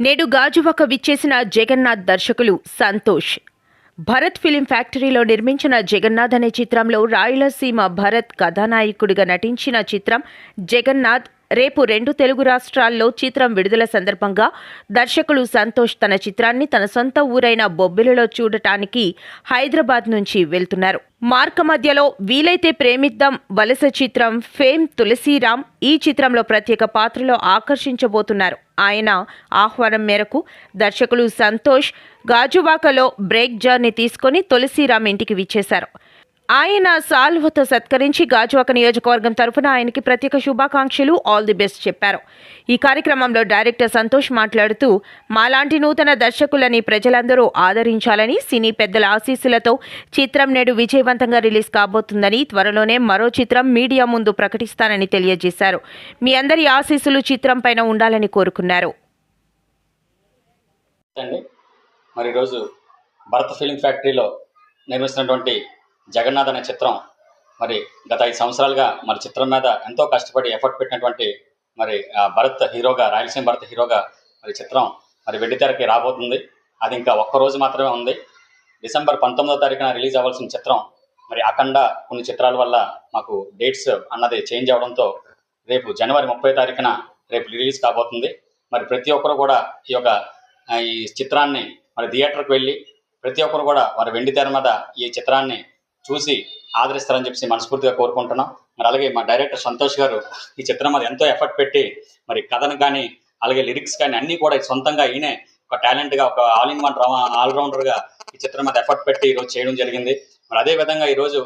నేడు గాజువాక విచ్చేసిన జగన్నాథ్ దర్శకులు సంతోష్. భరత్ ఫిలిం ఫ్యాక్టరీలో నిర్మించిన జగన్నాథ్ అనే చిత్రంలో రాయలసీమ భరత్ కథానాయకుడిగా నటించిన చిత్రం జగన్నాథ్ రేపు రెండు తెలుగు రాష్ట్రాల్లో చిత్రం విడుదల సందర్భంగా దర్శకులు సంతోష్ తన చిత్రాన్ని తన సొంత ఊరైన బొబ్బిలిలో చూడటానికి హైదరాబాద్ నుంచి వెళ్తున్నారు. మార్క మధ్యలో వీలైతే ప్రేమిద్దాం వలస చిత్రం ఫేమ్ తులసీరామ్ ఈ చిత్రంలో ప్రత్యేక పాత్రలో ఆకర్షించబోతున్నారు. ఆయన ఆహ్వానం మేరకు దర్శకులు సంతోష్ గాజువాకలో బ్రేక్ జర్నీ తీసుకొని తులసీరామ్ ఇంటికి విచ్చేశారు. ఆయన సాల్వతో సత్కరించి గాజువాక నియోజకవర్గం తరఫున ఆయనకి ప్రత్యేక శుభాకాంక్షలు. ఆల్ ది బెస్ట్ చెప్పారు. ఈ కార్యక్రమంలో డైరెక్టర్ సంతోష్ మాట్లాడుతూ మాలాంటి నూతన దర్శకులని ప్రజలందరూ ఆదరించాలని సినీ పెద్దల ఆశీస్సులతో చిత్రం నేడు విజయవంతంగా రిలీజ్ కాబోతుందని త్వరలోనే మరో చిత్రం మీడియా ముందు ప్రకటిస్తానని తెలియజేశారు. మీ అందరి ఆశీస్సులు చిత్రం పైన ఉండాలని కోరుకున్నారు. మరి రోజు భరత్ ఫిలిం ఫ్యాక్టరీలో నిర్మిస్తున్నటువంటి జగన్నాథ్ అనే చిత్రం మరి గత ఐదు సంవత్సరాలుగా మరి చిత్రం మీద ఎంతో కష్టపడి ఎఫర్ట్ పెట్టినటువంటి మరి ఆ భరత్ హీరోగా రాయలసీమ భరత్ హీరోగా మరి చిత్రం మరి వెండితెరకి రాబోతుంది. అది ఇంకా ఒక్క రోజు మాత్రమే ఉంది. డిసెంబర్ పంతొమ్మిదో తారీఖున రిలీజ్ అవ్వాల్సిన చిత్రం మరి అఖండ కొన్ని చిత్రాల వల్ల మాకు డేట్స్ అన్నది చేంజ్ అవడంతో రేపు జనవరి ముప్పై తారీఖున రేపు రిలీజ్ కాబోతుంది. మరి ప్రతి ఒక్కరు కూడా ఈ యొక్క ఈ చిత్రాన్ని మరి థియేటర్కి వెళ్ళి ప్రతి ఒక్కరు కూడా వారి వెండి తెర మీద ఈ చిత్రాన్ని చూసి ఆదరిస్తారని చెప్పి మనస్ఫూర్తిగా కోరుకుంటున్నాం. మరి అలాగే మా డైరెక్టర్ సంతోష్ గారు ఈ చిత్రం మీద ఎంతో ఎఫర్ట్ పెట్టి మరి కథను కానీ అలాగే లిరిక్స్ కానీ అన్నీ కూడా సొంతంగా ఈయనే ఒక టాలెంట్గా ఒక ఆల్ ఇన్ వన్ ఆల్రౌండర్గా ఈ చిత్రం మీద ఎఫర్ట్ పెట్టి ఈరోజు చేయడం జరిగింది. మరి అదే విధంగా ఈరోజు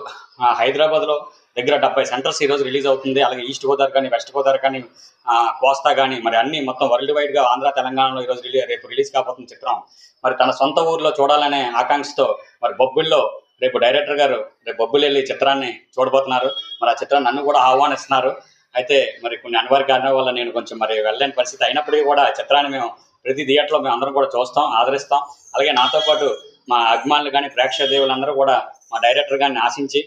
హైదరాబాద్లో దగ్గర డెబ్బై సెంటర్స్ ఈరోజు రిలీజ్ అవుతుంది. అలాగే ఈస్ట్ గోదావరి కానీ వెస్ట్ గోదావరి కానీ కోస్తా కానీ మరి అన్ని మొత్తం వరల్డ్ వైడ్గా ఆంధ్ర తెలంగాణలో ఈరోజు రిలీజ్ రేపు రిలీజ్ కాబోతుంది చిత్రం. మరి తన సొంత ఊర్లో చూడాలనే ఆకాంక్షతో మరి బొబ్బిల్లో రేపు డైరెక్టర్ గారు రేపు బొబ్బులెళ్ళి చిత్రాన్ని చూడబోతున్నారు. మరి ఆ చిత్రాన్ని నన్ను కూడా ఆహ్వానిస్తున్నారు. అయితే మరి కొన్ని అనివార్య కారణాల వల్ల నేను కొంచెం మరి వెళ్ళలేని పరిస్థితి అయినప్పటికీ కూడా ఆ చిత్రాన్ని మేము ప్రతి థియేటర్లో మేము అందరం కూడా చూస్తాం ఆదరిస్తాం. అలాగే నాతో పాటు మా అభిమానులు కానీ ప్రేక్షక దేవులందరూ కూడా మా డైరెక్టర్ గారిని ఆశించి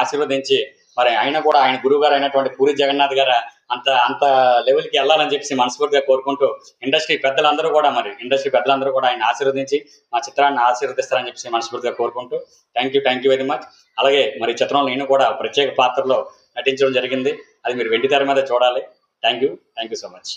ఆశీర్వదించి మరి ఆయన కూడా ఆయన గురువు గారు అయినటువంటి పూరి జగన్నాథ్ గారు అంత అంత లెవెల్కి వెళ్ళాలని చెప్పేసి మనస్ఫూర్తిగా కోరుకుంటూ ఇండస్ట్రీ పెద్దలందరూ కూడా మరి ఇండస్ట్రీ పెద్దలందరూ కూడా ఆయన ఆశీర్వదించి మా చిత్రాన్ని ఆశీర్వదిస్తారని చెప్పేసి మనస్ఫూర్తిగా కోరుకుంటూ thank you thank you very much అలాగే మరి చిత్రంలో నేను కూడా ప్రత్యేక పాత్రలో నటించడం జరిగింది. అది మీరు వెండితెర మీద చూడాలి. Thank you thank you so much